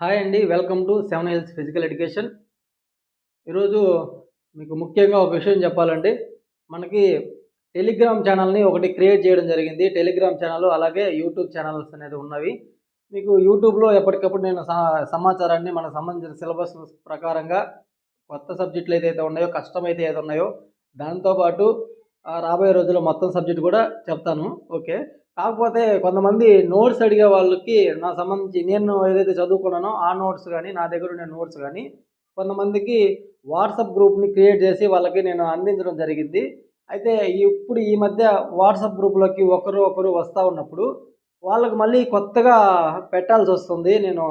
Hi అండి welcome to seven health physical education. ఈరోజు మీకు ముఖ్యంగా ఒక విషయం చెప్పాలండి మనకి టెలిగ్రామ్ ఛానల్ని ఒకటి క్రియేట్ చేయడం జరిగింది. టెలిగ్రామ్ ఛానల్ అలాగే యూట్యూబ్ ఛానల్స్ అనేది ఉన్నవి. మీకు యూట్యూబ్లో ఎప్పటికప్పుడు నేను సమాచారాన్ని మనకు సంబంధించిన సిలబస్ ప్రకారంగా కొత్త సబ్జెక్టులు ఏదైతే ఉన్నాయో కష్టమైతే ఏది ఉన్నాయో దాంతోపాటు రాబోయే రోజుల్లో మొత్తం సబ్జెక్ట్ కూడా చెప్తాను. ఓకే. కాకపోతే కొంతమంది నోట్స్ అడిగే వాళ్ళకి నా సంబంధించి నేను ఏదైతే చదువుకున్నానో ఆ నోట్స్ కానీ నా దగ్గర ఉండే నోట్స్ కానీ కొంతమందికి వాట్సాప్ గ్రూప్ని క్రియేట్ చేసి వాళ్ళకి నేను అందించడం జరిగింది. అయితే ఇప్పుడు ఈ మధ్య వాట్సాప్ గ్రూప్లోకి ఒకరు ఒకరు వస్తూ ఉన్నప్పుడు వాళ్ళకి మళ్ళీ కొత్తగా పెట్టాల్సి వస్తుంది. నేను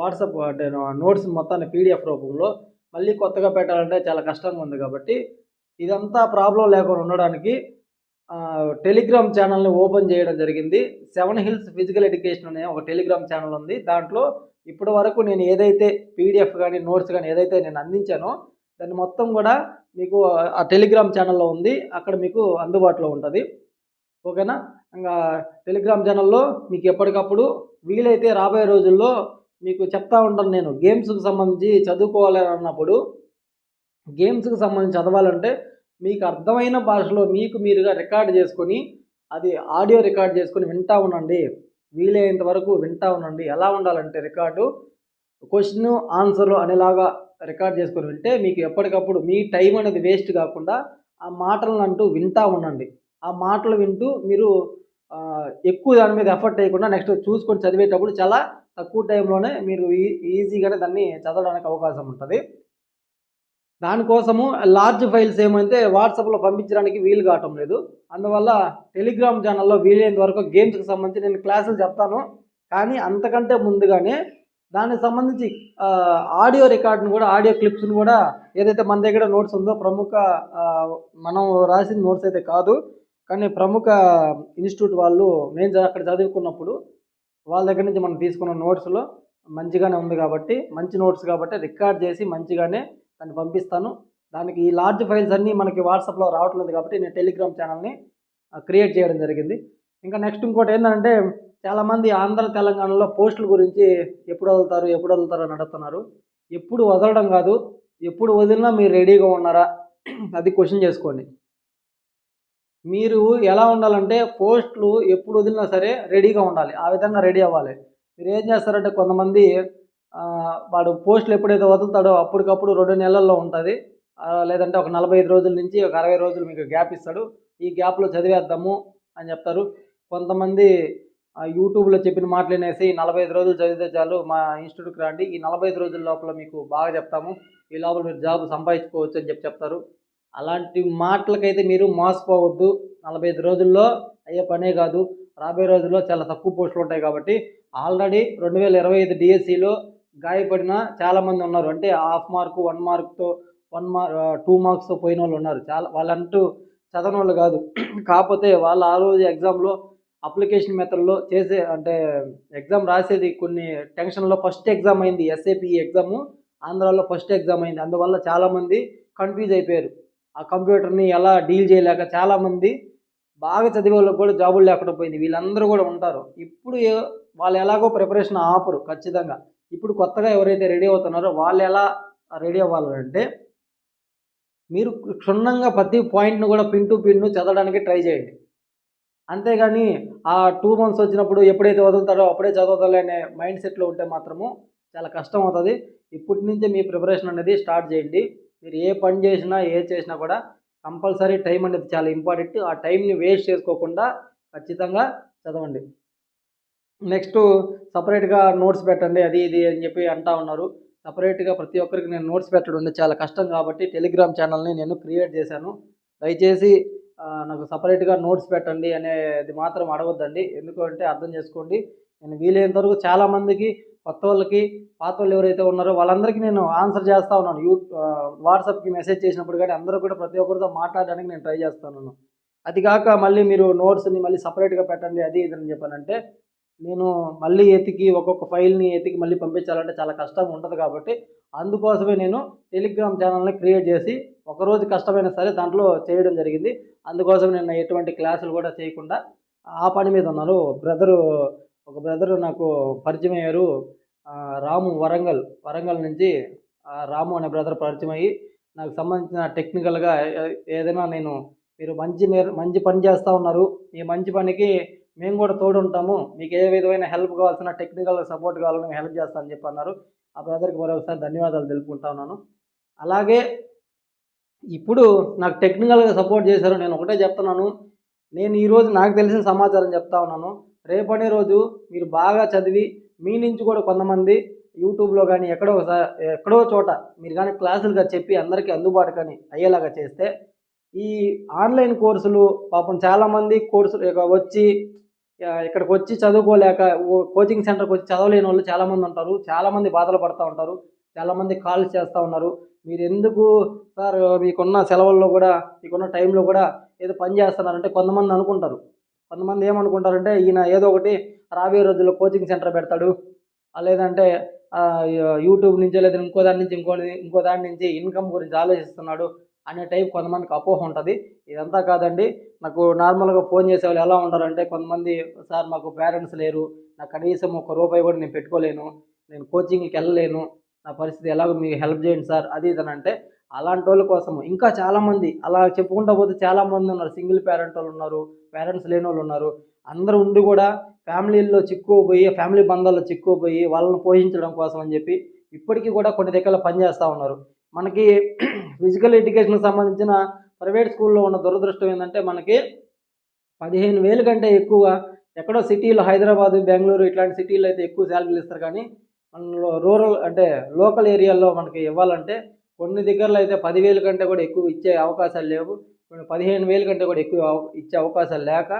వాట్సాప్ అంటే నోట్స్ మొత్తాన్ని పీడిఎఫ్ రూపంలో మళ్ళీ కొత్తగా పెట్టాలంటే చాలా కష్టంగా ఉంది కాబట్టి ఇదంతా ప్రాబ్లం లేకుండా ఉండడానికి టెలిగ్రామ్ ఛానల్ని ఓపెన్ చేయడం జరిగింది. సెవెన్ హిల్స్ ఫిజికల్ ఎడ్యుకేషన్ అనే ఒక టెలిగ్రామ్ ఛానల్ ఉంది. దాంట్లో ఇప్పటి వరకు నేను ఏదైతే పీడిఎఫ్ కానీ నోట్స్ కానీ ఏదైతే నేను అందించానో దాన్ని మొత్తం కూడా మీకు ఆ టెలిగ్రామ్ ఛానల్లో ఉంది. అక్కడ మీకు అందుబాటులో ఉంటుంది. ఓకేనా? ఇంకా టెలిగ్రామ్ ఛానల్లో మీకు ఎప్పటికప్పుడు వీలైతే రాబోయే రోజుల్లో మీకు చెప్తా ఉంటాను నేను. గేమ్స్కి సంబంధించి చదువుకోవాలి అన్నప్పుడు గేమ్స్కి సంబంధించి చదవాలంటే మీకు అర్థమైన భాషలో మీకు మీరుగా రికార్డ్ చేసుకొని అది ఆడియో రికార్డ్ చేసుకొని వింటా ఉండండి. వీలైనంత వరకు వింటా ఉండండి. ఎలా ఉండాలంటే రికార్డు క్వశ్చన్ ఆన్సర్లు అనేలాగా రికార్డ్ చేసుకొని వింటే మీకు ఎప్పటికప్పుడు మీ టైం అనేది వేస్ట్ కాకుండా ఆ మాటలను అంటూ వింటా ఉండండి. ఆ మాటలు వింటూ మీరు ఎక్కువ దాని మీద ఎఫర్ట్ చేయకుండా నెక్స్ట్ చూసుకొని చదివేటప్పుడు చాలా తక్కువ టైంలోనే మీరు ఈ ఈజీగానే దాన్ని చదవడానికి అవకాశం ఉంటుంది. దానికోసము లార్జ్ ఫైల్స్ ఏమైతే వాట్సాప్లో పంపించడానికి వీలు కావటం లేదు. అందువల్ల టెలిగ్రామ్ ఛానల్లో వీలైనంత వరకు గేమ్స్కి సంబంధించి నేను క్లాసులు చెప్తాను. కానీ అంతకంటే ముందుగానే దానికి సంబంధించి ఆడియో రికార్డును కూడా ఆడియో క్లిప్స్ని కూడా ఏదైతే మన దగ్గర నోట్స్ ఉందో ప్రముఖ మనం రాసిన నోట్స్ అయితే కాదు. కానీ ప్రముఖ ఇన్స్టిట్యూట్ వాళ్ళు నేను అక్కడ చదువుకున్నప్పుడు వాళ్ళ దగ్గర నుంచి మనం తీసుకున్న నోట్స్లో మంచిగానే ఉంది కాబట్టి మంచి నోట్స్ కాబట్టి రికార్డ్ చేసి మంచిగానే దాన్ని పంపిస్తాను. దానికి ఈ లార్జ్ ఫైల్స్ అన్నీ మనకి వాట్సాప్లో రావట్లేదు కాబట్టి నేను టెలిగ్రామ్ ఛానల్ని క్రియేట్ చేయడం జరిగింది. ఇంకా నెక్స్ట్ ఇంకోటి ఏంటంటే చాలామంది ఆంధ్ర తెలంగాణలో పోస్టుల గురించి ఎప్పుడు వదులుతారు ఎప్పుడు వదులుతారు అని అడుగుతున్నారు. ఎప్పుడు వదలడం కాదు ఎప్పుడు వదిలినా మీరు రెడీగా ఉన్నారా? అది క్వశ్చన్ చేసుకోండి. మీరు ఎలా ఉండాలంటే పోస్టులు ఎప్పుడు వదిలినా సరే రెడీగా ఉండాలి. ఆ విధంగా రెడీ అవ్వాలి. మీరు ఏం చేస్తారంటే కొంతమంది వాడు పోస్టులు ఎప్పుడైతే వదులుతాడో అప్పటికప్పుడు రెండు నెలల్లో ఉంటుంది. లేదంటే ఒక నలభై ఐదు రోజుల నుంచి ఒక అరవై రోజులు మీకు గ్యాప్ ఇస్తాడు. ఈ గ్యాప్లో చదివేద్దాము అని చెప్తారు. కొంతమంది యూట్యూబ్లో చెప్పిన మాటలు వినేసి నలభై ఐదు రోజులు చదివితే చాలు మా ఇన్స్టిట్యూట్కి రండి. ఈ నలభై ఐదు రోజుల లోపల మీకు బాగా చెప్తాము. ఈ లోపల మీరు జాబ్ సంపాదించుకోవచ్చు అని చెప్పి చెప్తారు. అలాంటి మాటలకైతే మీరు మోసపోవద్దు. నలభై ఐదు రోజుల్లో అయ్యే పనే కాదు. రాబోయే రోజుల్లో చాలా తక్కువ పోస్టులు ఉంటాయి కాబట్టి ఆల్రెడీ రెండు వేల ఇరవై ఐదు డిఎస్సిలో గాయపడిన చాలామంది ఉన్నారు. అంటే హాఫ్ మార్కు వన్ మార్క్తో వన్ మార్క్ టూ మార్క్స్తో పోయిన వాళ్ళు ఉన్నారు. చాలా వాళ్ళంటూ చదవని వాళ్ళు కాదు. కాకపోతే వాళ్ళు ఆ రోజు ఎగ్జామ్లో అప్లికేషన్ మెథడ్లో చేసే అంటే ఎగ్జామ్ రాసేది కొన్ని టెన్షన్లో ఫస్ట్ ఎగ్జామ్ అయింది. ఎస్ఏపి ఎగ్జాము ఆంధ్రాలో ఫస్ట్ ఎగ్జామ్ అయింది. అందువల్ల చాలామంది కన్ఫ్యూజ్ అయిపోయారు. ఆ కంప్యూటర్ని ఎలా డీల్ చేయలేక చాలామంది బాగా చదివే వాళ్ళకి కూడా జాబులు లేకుండా పోయింది. వీళ్ళందరూ కూడా ఉంటారు. ఇప్పుడు వాళ్ళు ఎలాగో ప్రిపరేషన్ ఆపరు ఖచ్చితంగా. ఇప్పుడు కొత్తగా ఎవరైతే రెడీ అవుతున్నారో వాళ్ళు ఎలా రెడీ అవ్వాలంటే మీరు క్షుణ్ణంగా ప్రతి పాయింట్ను కూడా పిన్ టు పిన్ను చదవడానికి ట్రై చేయండి. అంతేగాని ఆ టూ మంత్స్ వచ్చినప్పుడు ఎప్పుడైతే వదులుతారో అప్పుడే చదవదాలి అనే మైండ్ సెట్లో ఉంటే మాత్రము చాలా కష్టం అవుతుంది. ఇప్పటి నుంచే మీ ప్రిపరేషన్ అనేది స్టార్ట్ చేయండి. మీరు ఏ పని చేసినా ఏ చేసినా కూడా కంపల్సరీ టైం అనేది చాలా ఇంపార్టెంట్. ఆ టైంని వేస్ట్ చేసుకోకుండా ఖచ్చితంగా చదవండి. నెక్స్ట్ సపరేట్గా నోట్స్ పెట్టండి అది ఇది అని చెప్పి అంటా ఉన్నారు. సపరేట్గా ప్రతి ఒక్కరికి నేను నోట్స్ పెట్టడం ఉంది చాలా కష్టం కాబట్టి టెలిగ్రామ్ ఛానల్ని నేను క్రియేట్ చేశాను. దయచేసి నాకు సపరేట్గా నోట్స్ పెట్టండి అనేది మాత్రం అడగొద్దండి. ఎందుకంటే అర్థం చేసుకోండి. నేను వీలైనంత వరకు చాలామందికి కొత్త వాళ్ళకి పాత వాళ్ళు ఎవరైతే ఉన్నారో వాళ్ళందరికీ నేను ఆన్సర్ చేస్తూ ఉన్నాను. యూ వాట్సాప్కి మెసేజ్ చేసినప్పుడు కానీ అందరూ కూడా ప్రతి ఒక్కరితో మాట్లాడడానికి నేను ట్రై చేస్తాను అది కాక మళ్ళీ మీరు నోట్స్ని మళ్ళీ సపరేట్గా పెట్టండి అది ఇది అని చెప్పానంటే నేను మళ్ళీ ఎతికి ఒక్కొక్క ఫైల్ని ఎతికి మళ్ళీ పంపించాలంటే చాలా కష్టంగా ఉంటుంది కాబట్టి అందుకోసమే నేను టెలిగ్రామ్ ఛానల్ని క్రియేట్ చేసి ఒకరోజు కష్టమైనా సరే దాంట్లో చేయడం జరిగింది. అందుకోసం నేను ఎటువంటి క్లాసులు కూడా చేయకుండా ఆ పని మీద ఉన్నారు. బ్రదరు ఒక బ్రదరు నాకు పరిచయం అయ్యారు. రాము వరంగల్ వరంగల్ నుంచి రాము అనే బ్రదర్ పరిచయం అయ్యి నాకు సంబంధించిన టెక్నికల్గా ఏ- ఏదైనా నేను మీరు మంచి నేర్ మంచి పని చేస్తూ ఉన్నారు. ఈ మంచి పనికి మేము కూడా తోడు ఉంటాము మీకు ఏ విధమైన హెల్ప్ కావాల్సిన టెక్నికల్ సపోర్ట్ కావాలని మేము హెల్ప్ చేస్తామని చెప్పి అన్నారు. ఆ బ్రదర్కి మరొకసారి ధన్యవాదాలు తెలుపుకుంటా ఉన్నాను. అలాగే ఇప్పుడు నాకు టెక్నికల్గా సపోర్ట్ చేశారు. నేను ఒకటే చెప్తున్నాను. నేను ఈరోజు నాకు తెలిసిన సమాచారం చెప్తా ఉన్నాను. రేపనే రోజు మీరు బాగా చదివి మీ నుంచి కూడా కొంతమంది యూట్యూబ్లో కానీ ఎక్కడో ఎక్కడో చోట మీరు కానీ క్లాసులుగా చెప్పి అందరికీ అందుబాటు కానీ అయ్యేలాగా చేస్తే ఈ ఆన్లైన్ కోర్సులు పాపం చాలామంది కోర్సులు వచ్చి ఇక్కడికి వచ్చి చదువుకోలేక ఓ- కోచింగ్ సెంటర్కి వచ్చి చదవలేని వాళ్ళు చాలామంది ఉంటారు. చాలామంది బాధలు పడుతూ ఉంటారు. చాలామంది కాల్స్ చేస్తూ ఉన్నారు. మీరు ఎందుకు సార్ మీకున్న సెలవుల్లో కూడా మీకున్న టైంలో కూడా ఏదో పని చేస్తున్నారంటే కొంతమంది అనుకుంటారు. కొంతమంది ఏమనుకుంటారంటే ఈయన ఏదో ఒకటి రాబోయే రోజుల్లో కోచింగ్ సెంటర్ పెడతాడు. లేదంటే యూట్యూబ్ నుంచి లేదా ఇంకో దాని నుంచి ఇంకో ఇంకో దాని నుంచి ఇన్కమ్ గురించి ఆలోచిస్తున్నాడు. అనే టైప్ కొంతమందికి అపోహ ఉంటుంది. ఇదంతా కాదండి. నాకు నార్మల్గా ఫోన్ చేసే వాళ్ళు ఎలా ఉంటారంటే కొంతమంది సార్ మాకు పేరెంట్స్ లేరు. నాకు కనీసం ఒక రూపాయి కూడా నేను పెట్టుకోలేను. నేను కోచింగ్కి వెళ్ళలేను. నా పరిస్థితి ఎలాగో మీకు హెల్ప్ చేయండి సార్. అది ఇది అని అంటే అలాంటి వాళ్ళ కోసం ఇంకా చాలామంది అలా చెప్పుకుంటా పోతే చాలామంది ఉన్నారు. సింగిల్ పేరెంట్ వాళ్ళు ఉన్నారు పేరెంట్స్ లేని వాళ్ళు ఉన్నారు. అందరూ ఉండి కూడా ఫ్యామిలీల్లో చిక్కుకుపోయి ఫ్యామిలీ బంధాల్లో చిక్కుపోయి వాళ్ళని పోషించడం కోసం అని చెప్పి ఇప్పటికీ కూడా కొన్ని దగ్గర పనిచేస్తూ ఉన్నారు. మనకి ఫిజికల్ ఎడ్యుకేషన్కి సంబంధించిన ప్రైవేట్ స్కూల్లో ఉన్న దురదృష్టం ఏంటంటే మనకి పదిహేను వేలు కంటే ఎక్కువగా ఎక్కడో సిటీలో హైదరాబాద్ బెంగళూరు ఇట్లాంటి సిటీలో అయితే ఎక్కువ శాలరీలు ఇస్తారు. కానీ మనలో రూరల్ అంటే లోకల్ ఏరియాల్లో మనకి ఇవ్వాలంటే కొన్ని దగ్గరలో అయితే పదివేలు కంటే కూడా ఎక్కువ ఇచ్చే అవకాశాలు లేవు. కొన్ని పదిహేను వేలు కంటే కూడా ఎక్కువ ఇచ్చే అవకాశాలు లేక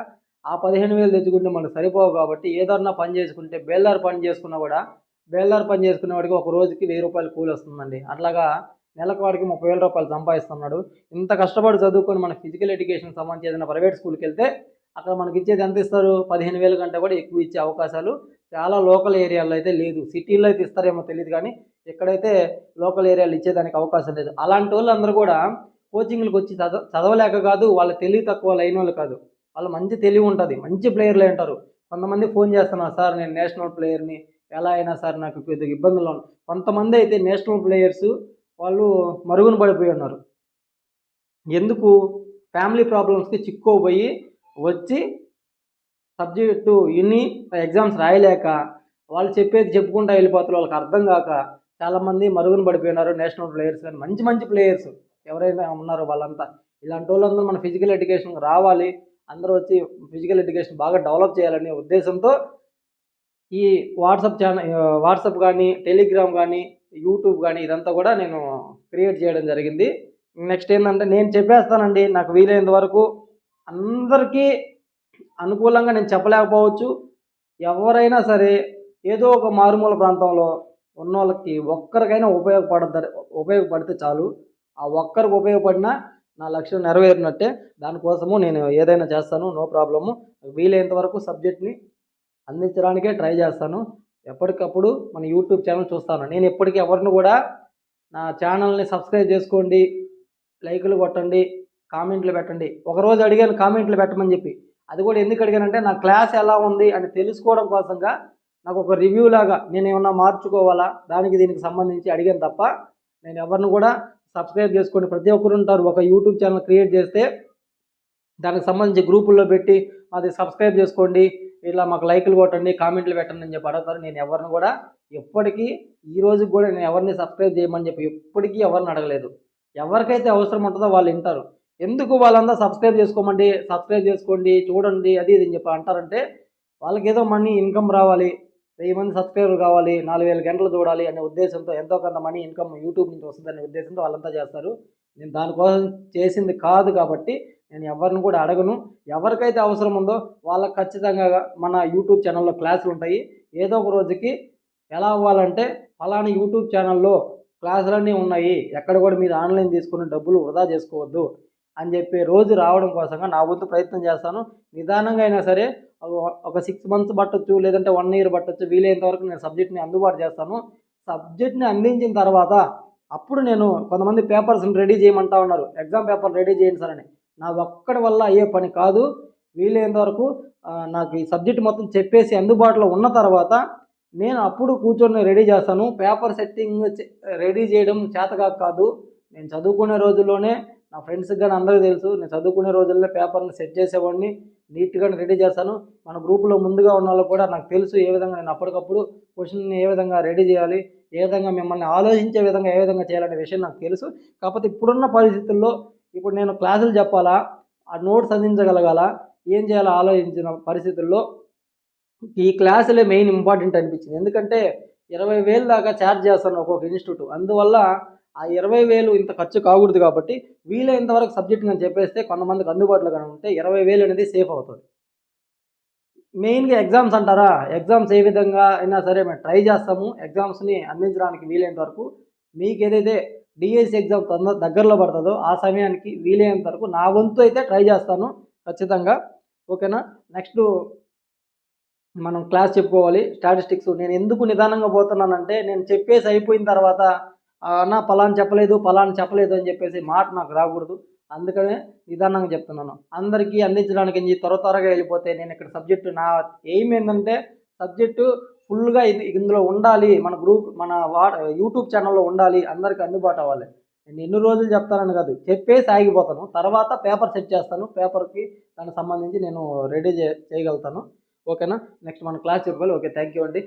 ఆ పదిహేను వేలు తెచ్చుకుంటే మనకు సరిపోవు కాబట్టి ఏదన్నా పని చేసుకుంటే బేల్దార్ పని చేసుకున్నా కూడా బేల్దార్ పని చేసుకునే వాడికి ఒక రోజుకి వెయ్యి రూపాయలు కూలి వస్తుందండి. అట్లాగా నెలకు వాడికి ముప్పై వేల రూపాయలు సంపాదిస్తున్నాడు. ఇంత కష్టపడి చదువుకొని మన ఫిజికల్ ఎడ్యుకేషన్ సంబంధించి ఏదైనా ప్రైవేట్ స్కూల్కి వెళ్తే అక్కడ మనకి ఇచ్చేది ఎంత ఇస్తారు? పదిహేను వేల కంటే కూడా ఎక్కువ ఇచ్చే అవకాశాలు చాలా లోకల్ ఏరియాలో అయితే లేదు. సిటీల్లో అయితే ఇస్తారేమో తెలియదు కానీ ఎక్కడైతే లోకల్ ఏరియాలో ఇచ్చేదానికి అవకాశం లేదు. అలాంటి వాళ్ళందరూ కూడా కోచింగ్లకు వచ్చి చదవ చదవలేక కాదు వాళ్ళ తెలివి తక్కువ లైన్ వాళ్ళు కాదు. వాళ్ళు మంచి తెలివి ఉంటుంది. మంచి ప్లేయర్లు ఉంటారు. కొంతమంది ఫోన్ చేస్తున్నారు సార్ నేను నేషనల్ ప్లేయర్ని ఎలా అయినా సార్ నాకు కొద్దిగా ఇబ్బందులు కొంతమంది అయితే నేషనల్ ప్లేయర్స్ వాళ్ళు మరుగున పడిపోయి ఉన్నారు. ఎందుకు? ఫ్యామిలీ ప్రాబ్లమ్స్కి చిక్కుపోయి వచ్చి సబ్జెక్టు ఇన్ని ఎగ్జామ్స్ రాయలేక వాళ్ళు చెప్పేది చెప్పుకుంటా వెళ్ళిపోతారు వాళ్ళకి అర్థం కాక చాలామంది మరుగున పడిపోయినారు నేషనల్ ప్లేయర్స్ కానీ మంచి మంచి ప్లేయర్స్ ఎవరైనా ఉన్నారో వాళ్ళంతా. ఇలాంటి వాళ్ళందరూ మన ఫిజికల్ ఎడ్యుకేషన్ రావాలి. అందరూ వచ్చి ఫిజికల్ ఎడ్యుకేషన్ బాగా డెవలప్ చేయాలనే ఉద్దేశంతో ఈ వాట్సాప్ ఛానల్ వాట్సాప్ కానీ టెలిగ్రామ్ కానీ యూట్యూబ్ కానీ ఇదంతా కూడా నేను క్రియేట్ చేయడం జరిగింది. నెక్స్ట్ ఏంటంటే నేను చెప్పేస్తానండి నాకు వీలైనంత వరకు అందరికీ అనుకూలంగా నేను చెప్పలేకపోవచ్చు. ఎవరైనా సరే ఏదో ఒక మారుమూల ప్రాంతంలో ఉన్న వాళ్ళకి ఒక్కరికైనా ఉపయోగపడతారు ఉపయోగపడితే చాలు. ఆ ఒక్కరికి ఉపయోగపడినా నా లక్ష్యం నెరవేరినట్టే. దానికోసము నేను ఏదైనా చేస్తాను నో ప్రాబ్లము. వీలైనంత వరకు సబ్జెక్ట్ని అందించడానికే ట్రై చేస్తాను. ఎప్పటికప్పుడు మన యూట్యూబ్ ఛానల్ చూస్తాను నేను ఎప్పటికీ ఎవరిని కూడా నా ఛానల్ని సబ్స్క్రైబ్ చేసుకోండి లైకులు కొట్టండి కామెంట్లు పెట్టండి. ఒకరోజు అడిగాను కామెంట్లు పెట్టమని చెప్పి. అది కూడా ఎందుకు అడిగానంటే నా క్లాస్ ఎలా ఉంది అని తెలుసుకోవడం కోసంగా నాకు ఒక రివ్యూ లాగా నేను ఏమన్నా మార్చుకోవాలా? దానికి దీనికి సంబంధించి అడిగాను తప్ప నేను ఎవరిని కూడా సబ్స్క్రైబ్ చేసుకోండి ప్రతి ఒక్కరు ఉంటారు. ఒక యూట్యూబ్ ఛానల్ క్రియేట్ చేస్తే దానికి సంబంధించి గ్రూపుల్లో పెట్టి అది సబ్స్క్రైబ్ చేసుకోండి ఇలా మాకు లైక్లు కొట్టండి కామెంట్లు పెట్టండి అని చెప్పి అడుగుతారు. నేను ఎవరిని కూడా ఎప్పటికీ ఈ రోజుకి కూడా నేను ఎవరిని సబ్స్క్రైబ్ చేయమని చెప్పి ఎప్పటికీ ఎవరిని అడగలేదు. ఎవరికైతే అవసరం ఉంటుందో వాళ్ళు వింటారు. ఎందుకు వాళ్ళంతా సబ్స్క్రైబ్ చేసుకోమండి సబ్స్క్రైబ్ చేసుకోండి చూడండి అది ఇది అని చెప్పి అంటారంటే వాళ్ళకి ఏదో మనీ ఇన్కమ్ రావాలి వెయ్యి మంది సబ్స్క్రైబర్ కావాలి నాలుగు వేల గంటలు చూడాలి అనే ఉద్దేశంతో ఎంతో కొంత మనీ ఇన్కమ్ యూట్యూబ్ నుంచి వస్తుందనే ఉద్దేశంతో వాళ్ళంతా చేస్తారు. నేను దానికోసం చేసింది కాదు కాబట్టి నేను ఎవరిని కూడా అడగను. ఎవరికైతే అవసరం ఉందో వాళ్ళకి ఖచ్చితంగా మన యూట్యూబ్ ఛానల్లో క్లాసులు ఉంటాయి. ఏదో ఒక రోజుకి ఎలా అవ్వాలంటే ఫలానా యూట్యూబ్ ఛానల్లో క్లాసులన్నీ ఉన్నాయి. ఎక్కడ కూడా మీరు ఆన్లైన్ తీసుకుని డబ్బులు వృధా చేసుకోవద్దు అని చెప్పి రోజు రావడం కోసంగా నా వంతు ప్రయత్నం చేస్తాను. నిదానంగా అయినా సరే ఒక- సిక్స్ మంత్స్ పట్టొచ్చు లేదంటే వన్ ఇయర్ పట్టొచ్చు. వీలైనంత వరకు నేను సబ్జెక్ట్ని అందుబాటు చేస్తాను. సబ్జెక్ట్ని అందించిన తర్వాత అప్పుడు నేను కొంతమంది పేపర్స్ని రెడీ చేయమంటా ఉన్నారు. ఎగ్జామ్ పేపర్ రెడీ చేయండి సార్ అని. నా ఒక్కడి వల్ల అయ్యే పని కాదు. వీలైనంత వరకు నాకు ఈ సబ్జెక్ట్ మొత్తం చెప్పేసి అందుబాటులో ఉన్న తర్వాత నేను అప్పుడు కూర్చొని రెడీ చేస్తాను. పేపర్ సెట్టింగ్ రెడీ చేయడం చేతగా కాదు. నేను చదువుకునే రోజుల్లోనే నా ఫ్రెండ్స్కి కానీ అందరికీ తెలుసు. నేను చదువుకునే రోజుల్లో పేపర్ని సెట్ చేసేవాడిని నీట్గా రెడీ చేస్తాను. మన గ్రూపులో ముందుగా ఉన్న వాళ్ళు కూడా నాకు తెలుసు ఏ విధంగా నేను అప్పటికప్పుడు క్వశ్చన్ని ఏ విధంగా రెడీ చేయాలి ఏ విధంగా మిమ్మల్ని ఆలోచించే విధంగా ఏ విధంగా చేయాలనే విషయం నాకు తెలుసు. కాకపోతే ఇప్పుడున్న పరిస్థితుల్లో ఇప్పుడు నేను క్లాసులు చెప్పాలా? ఆ నోట్స్ అందించగలగాల? ఏం చేయాలో ఆలోచించిన పరిస్థితుల్లో ఈ క్లాసులే మెయిన్ ఇంపార్టెంట్ అనిపించింది. ఎందుకంటే ఇరవై వేలు దాకా ఛార్జ్ చేస్తాను ఒక్కొక్క ఇన్స్టిట్యూట్. అందువల్ల ఆ ఇరవై వేలు ఇంత ఖర్చు కాకూడదు కాబట్టి వీలైనంత వరకు సబ్జెక్ట్ నేను చెప్పేస్తే కొంతమందికి అందుబాటులో కానీ ఉంటే ఇరవై వేలు అనేది సేఫ్ అవుతుంది. మెయిన్గా ఎగ్జామ్స్ అంటారా? ఎగ్జామ్స్ ఏ విధంగా అయినా సరే మేము ట్రై చేస్తాము. ఎగ్జామ్స్ని అందించడానికి వీలైనంత వరకు మీకు ఏదైతే డిఎస్సి ఎగ్జామ్ తొందర దగ్గరలో పడుతుందో ఆ సమయానికి వీలైనంత వరకు నా వంతు అయితే ట్రై చేస్తాను ఖచ్చితంగా. ఓకేనా? నెక్స్ట్ మనం క్లాస్ చెప్పుకోవాలి. స్టాటిస్టిక్స్ నేను ఎందుకు నిదానంగా పోతున్నానంటే నేను చెప్పేసి అయిపోయిన తర్వాత నా అన్న పలానా చెప్పలేదు పలానా చెప్పలేదు అని చెప్పేసి మాట నాకు రాకూడదు. అందుకనే నిదానంగా చెప్తున్నాను. అందరికీ అందించడానికి త్వర త్వరగా వెళ్ళిపోతే నేను ఇక్కడ సబ్జెక్టు నా ఎయిమ్ ఏంటంటే సబ్జెక్టు ఫుల్గా ఇది ఇందులో ఉండాలి మన గ్రూప్ మన వా యూట్యూబ్ ఛానల్లో ఉండాలి అందరికీ అందుబాటు అవ్వాలి. నేను ఎన్ని రోజులు చెప్తానని కాదు చెప్పేసి ఆగిపోతాను. తర్వాత పేపర్ సెట్ చేస్తాను పేపర్కి దానికి సంబంధించి నేను రెడీ చే చేయగలుగుతాను. ఓకేనా? నెక్స్ట్ మన క్లాస్ చెప్పాలి ఓకే థ్యాంక్ యూ అండి.